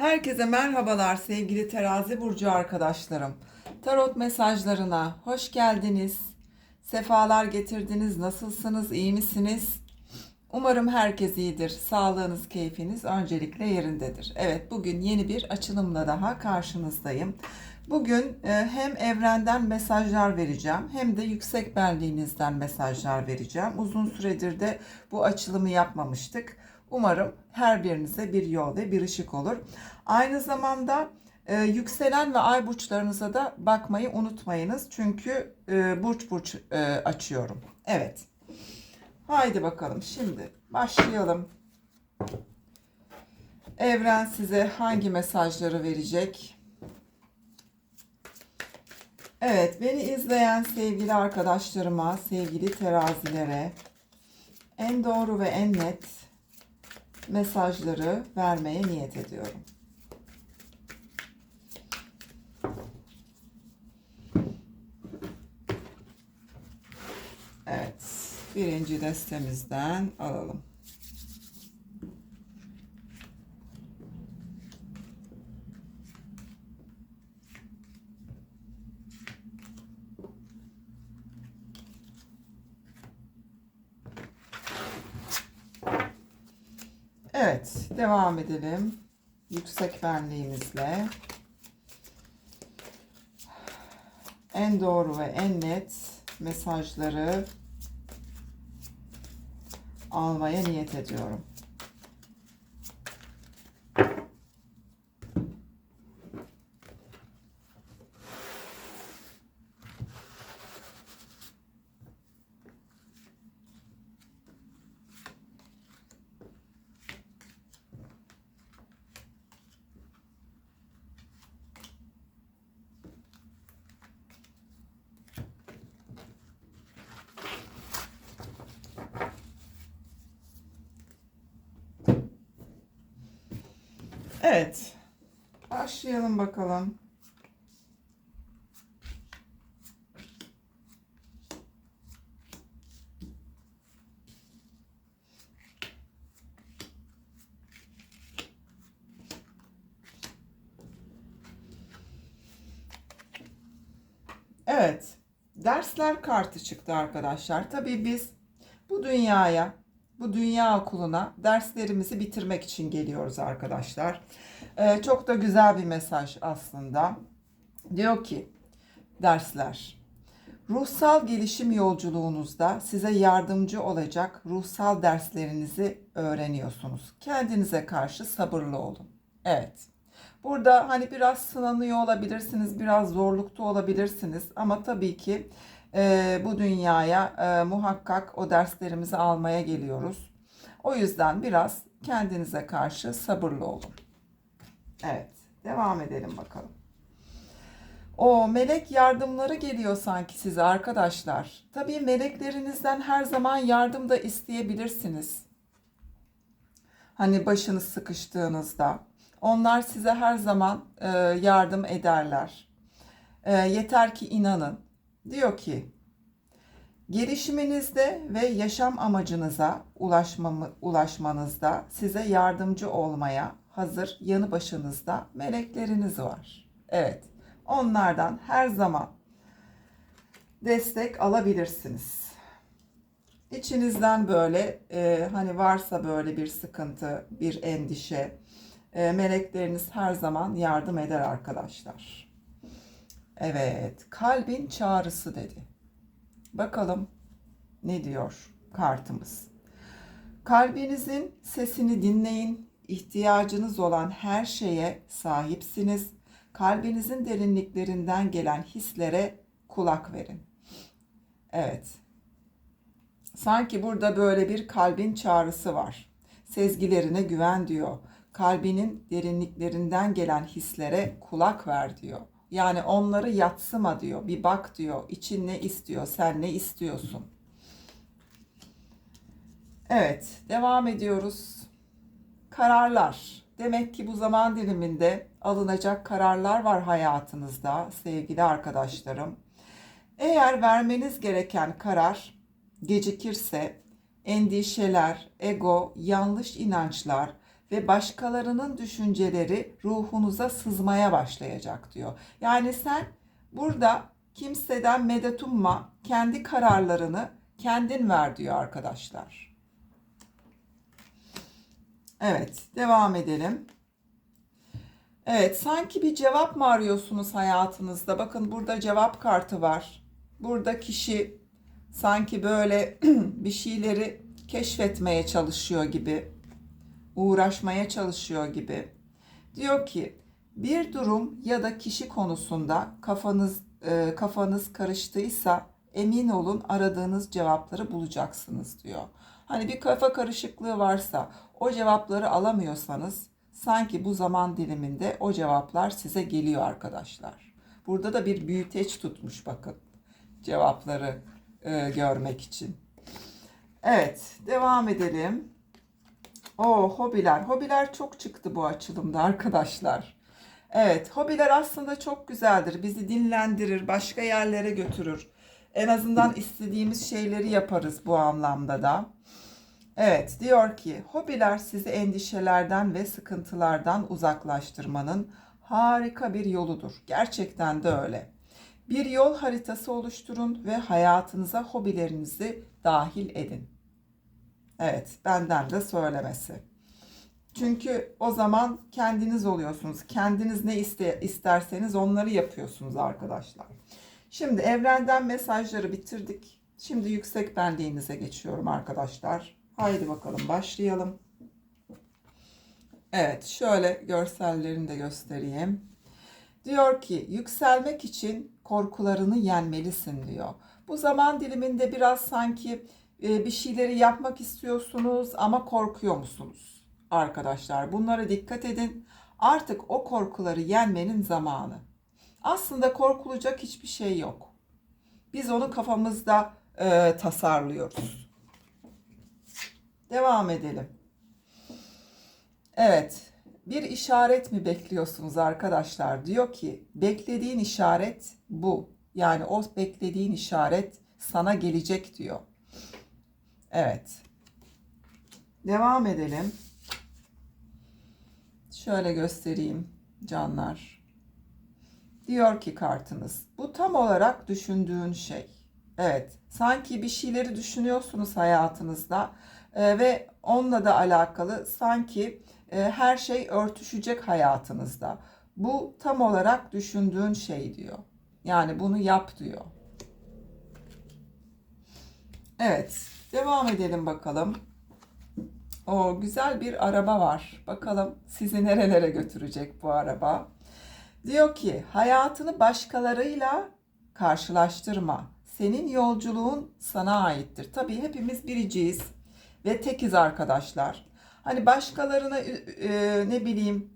Herkese merhabalar sevgili terazi burcu arkadaşlarım. Tarot mesajlarına hoş geldiniz. Sefalar getirdiniz. Nasılsınız? İyi misiniz? Umarım herkes iyidir. Sağlığınız, keyfiniz öncelikle yerindedir. Evet, bugün yeni bir açılımla daha karşınızdayım. Bugün e, hem evrenden mesajlar vereceğim hem de yüksek benliğinizden mesajlar vereceğim. Uzun süredir de bu açılımı yapmamıştık. Umarım her birinize bir yol ve bir ışık olur. Aynı zamanda e, yükselen ve ay burçlarınıza da bakmayı unutmayınız. Çünkü e, burç burç e, açıyorum. Evet. Haydi bakalım şimdi başlayalım. Evren size hangi mesajları verecek? Evet, beni izleyen sevgili arkadaşlarıma, sevgili terazilere en doğru ve en net mesajları vermeye niyet ediyorum. Evet, birinci destemizden alalım. Evet, devam edelim. Yüksek benliğimizle. En doğru ve en net mesajları almaya niyet ediyorum. Evet. Başlayalım bakalım. Evet. Dersler kartı çıktı arkadaşlar. Tabii biz bu dünyaya, bu dünya okuluna derslerimizi bitirmek için geliyoruz arkadaşlar. Ee, çok da güzel bir mesaj aslında. Diyor ki dersler ruhsal gelişim yolculuğunuzda size yardımcı olacak ruhsal derslerinizi öğreniyorsunuz. Kendinize karşı sabırlı olun. Evet. Burada hani biraz sınanıyor olabilirsiniz, biraz zorlukta olabilirsiniz ama tabii ki e, bu dünyaya e, muhakkak o derslerimizi almaya geliyoruz. O yüzden biraz kendinize karşı sabırlı olun. Evet, devam edelim bakalım. O melek yardımları geliyor sanki size arkadaşlar. Tabii meleklerinizden her zaman yardım da isteyebilirsiniz. Hani başınız sıkıştığınızda. Onlar size her zaman e, yardım ederler. E, yeter ki inanın. Diyor ki, gelişiminizde ve yaşam amacınıza ulaşmamı, ulaşmanızda size yardımcı olmaya hazır yanı başınızda melekleriniz var. Evet, onlardan her zaman destek alabilirsiniz. İçinizden böyle e, hani varsa böyle bir sıkıntı, bir endişe, e, melekleriniz her zaman yardım eder arkadaşlar. Evet, kalbin çağrısı dedi. Bakalım ne diyor kartımız. Kalbinizin sesini dinleyin. İhtiyacınız olan her şeye sahipsiniz. Kalbinizin derinliklerinden gelen hislere kulak verin. Evet. Sanki burada böyle bir kalbin çağrısı var. Sezgilerine güven diyor. Kalbinin derinliklerinden gelen hislere kulak ver diyor. Yani onları yatsıma diyor. Bir bak diyor. İçin ne istiyor? Sen ne istiyorsun? Evet, devam ediyoruz. Kararlar. Demek ki bu zaman diliminde alınacak kararlar var hayatınızda sevgili arkadaşlarım. Eğer vermeniz gereken karar gecikirse endişeler, ego, yanlış inançlar, ve başkalarının düşünceleri ruhunuza sızmaya başlayacak diyor. Yani sen burada kimseden medet umma, kendi kararlarını kendin ver diyor arkadaşlar. Evet, devam edelim. Evet, sanki bir cevap mı arıyorsunuz hayatınızda? Bakın burada cevap kartı var. Burada kişi sanki böyle bir şeyleri keşfetmeye çalışıyor gibi, uğraşmaya çalışıyor gibi. Diyor ki, bir durum ya da kişi konusunda kafanız e, kafanız karıştıysa emin olun aradığınız cevapları bulacaksınız diyor. Hani bir kafa karışıklığı varsa o cevapları alamıyorsanız sanki bu zaman diliminde o cevaplar size geliyor arkadaşlar. Burada da bir büyüteç tutmuş bakın cevapları e, görmek için. Evet devam edelim. O hobiler. Hobiler çok çıktı bu açılımda arkadaşlar. Evet, hobiler aslında çok güzeldir. Bizi dinlendirir, başka yerlere götürür. En azından istediğimiz şeyleri yaparız bu anlamda da. Evet, diyor ki hobiler sizi endişelerden ve sıkıntılardan uzaklaştırmanın harika bir yoludur. Gerçekten de öyle. Bir yol haritası oluşturun ve hayatınıza hobilerinizi dahil edin. Evet, benden de söylemesi. Çünkü o zaman kendiniz oluyorsunuz. Kendiniz ne iste, isterseniz onları yapıyorsunuz arkadaşlar. Şimdi evrenden mesajları bitirdik. Şimdi yüksek benliğinize geçiyorum arkadaşlar. Haydi bakalım başlayalım. Evet şöyle görsellerini de göstereyim. Diyor ki yükselmek için korkularını yenmelisin diyor. Bu zaman diliminde biraz sanki bir şeyleri yapmak istiyorsunuz ama korkuyor musunuz? Arkadaşlar bunlara dikkat edin. Artık o korkuları yenmenin zamanı. Aslında korkulacak hiçbir şey yok. Biz onu kafamızda e, tasarlıyoruz. Devam edelim. Evet, bir işaret mi bekliyorsunuz arkadaşlar? Diyor ki, beklediğin işaret bu. Yani o beklediğin işaret sana gelecek diyor. Evet. Devam edelim. Şöyle göstereyim canlar. Diyor ki kartınız, bu tam olarak düşündüğün şey. Evet, sanki bir şeyleri düşünüyorsunuz hayatınızda e, ve onunla da alakalı sanki e, her şey örtüşecek hayatınızda. Bu tam olarak düşündüğün şey diyor. Yani bunu yap diyor. Evet, devam edelim bakalım. O güzel bir araba var. Bakalım sizi nerelere götürecek bu araba. Diyor ki hayatını başkalarıyla karşılaştırma. Senin yolculuğun sana aittir. Tabii hepimiz biriciyiz ve tekiz arkadaşlar. Hani başkalarına e, ne bileyim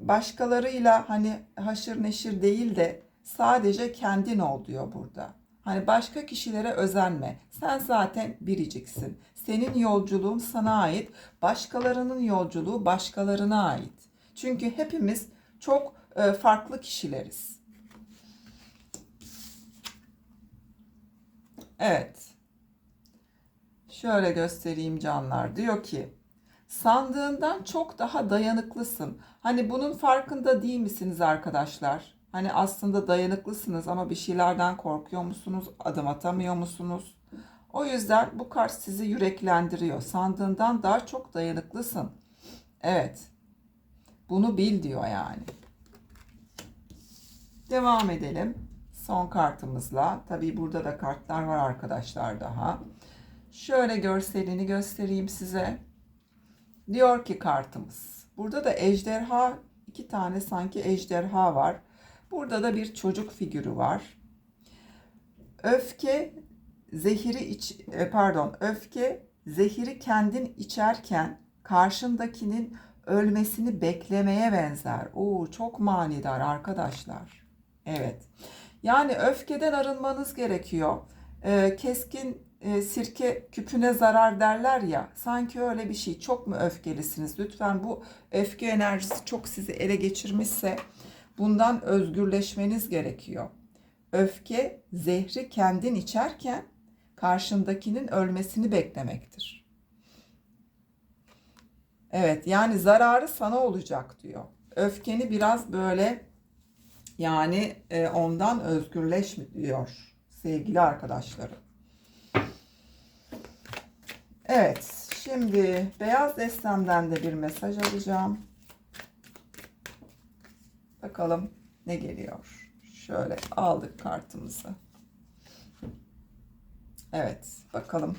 başkalarıyla hani haşır neşir değil de sadece kendin ol diyor burada. Hani başka kişilere özenme. Sen zaten biriciksin. Senin yolculuğun sana ait. Başkalarının yolculuğu başkalarına ait. Çünkü hepimiz çok e, farklı kişileriz. Evet. Şöyle göstereyim canlar. Diyor ki sandığından çok daha dayanıklısın. Hani bunun farkında değil misiniz arkadaşlar? Hani aslında dayanıklısınız ama bir şeylerden korkuyor musunuz? Adım atamıyor musunuz? O yüzden bu kart sizi yüreklendiriyor. Sandığından daha çok dayanıklısın. Evet. Bunu bil diyor yani. Devam edelim. Son kartımızla. Tabii burada da kartlar var arkadaşlar daha. Şöyle görselini göstereyim size. Diyor ki kartımız. Burada da ejderha, iki tane sanki ejderha var. Burada da bir çocuk figürü var. Öfke zehiri iç e, pardon, öfke zehiri kendin içerken karşındakinin ölmesini beklemeye benzer. Oo çok manidar arkadaşlar. Evet. Yani öfkeden arınmanız gerekiyor. Ee, keskin e, sirke küpüne zarar derler ya. Sanki öyle bir şey. Çok mu öfkelisiniz? Lütfen bu öfke enerjisi çok sizi ele geçirmişse bundan özgürleşmeniz gerekiyor. Öfke zehri kendin içerken karşındakinin ölmesini beklemektir. Evet yani zararı sana olacak diyor. Öfkeni biraz böyle yani e, ondan özgürleşme diyor sevgili arkadaşlarım. Evet şimdi beyaz destemden de bir mesaj alacağım. Bakalım ne geliyor. Şöyle aldık kartımızı. Evet bakalım.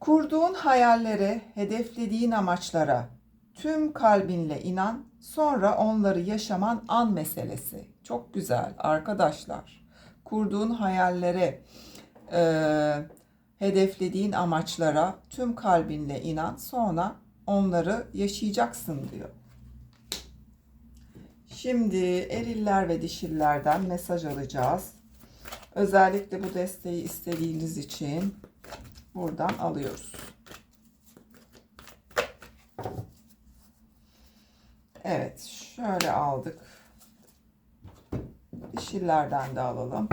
Kurduğun hayallere, hedeflediğin amaçlara tüm kalbinle inan, sonra onları yaşaman an meselesi. Çok güzel arkadaşlar. Kurduğun hayallere, e, hedeflediğin amaçlara tüm kalbinle inan, sonra onları yaşayacaksın diyor. Şimdi eriller ve dişillerden mesaj alacağız. Özellikle bu desteği istediğiniz için buradan alıyoruz. Evet, şöyle aldık. Dişillerden de alalım.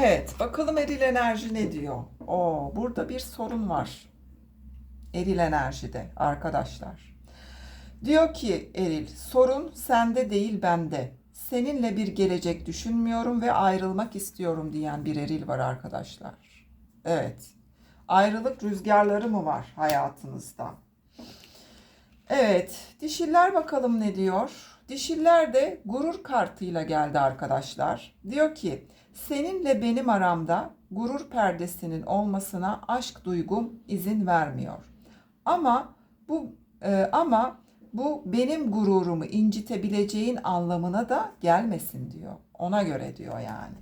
Evet, bakalım eril enerji ne diyor? Oo, burada bir sorun var. Eril enerjide arkadaşlar. Diyor ki Eril, sorun sende değil bende. Seninle bir gelecek düşünmüyorum ve ayrılmak istiyorum diyen bir eril var arkadaşlar. Evet. Ayrılık rüzgarları mı var hayatınızda? Evet, dişiller bakalım ne diyor? Dişiller de gurur kartıyla geldi arkadaşlar. Diyor ki, seninle benim aramda gurur perdesinin olmasına aşk duygum izin vermiyor. Ama bu e, ama bu benim gururumu incitebileceğin anlamına da gelmesin diyor. Ona göre diyor yani.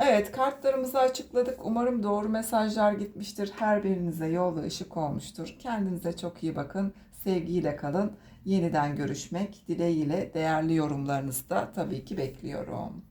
Evet kartlarımızı açıkladık. Umarım doğru mesajlar gitmiştir. Her birinize yol ve ışık olmuştur. Kendinize çok iyi bakın. Sevgiyle kalın. Yeniden görüşmek dileğiyle değerli yorumlarınızı da tabii ki bekliyorum.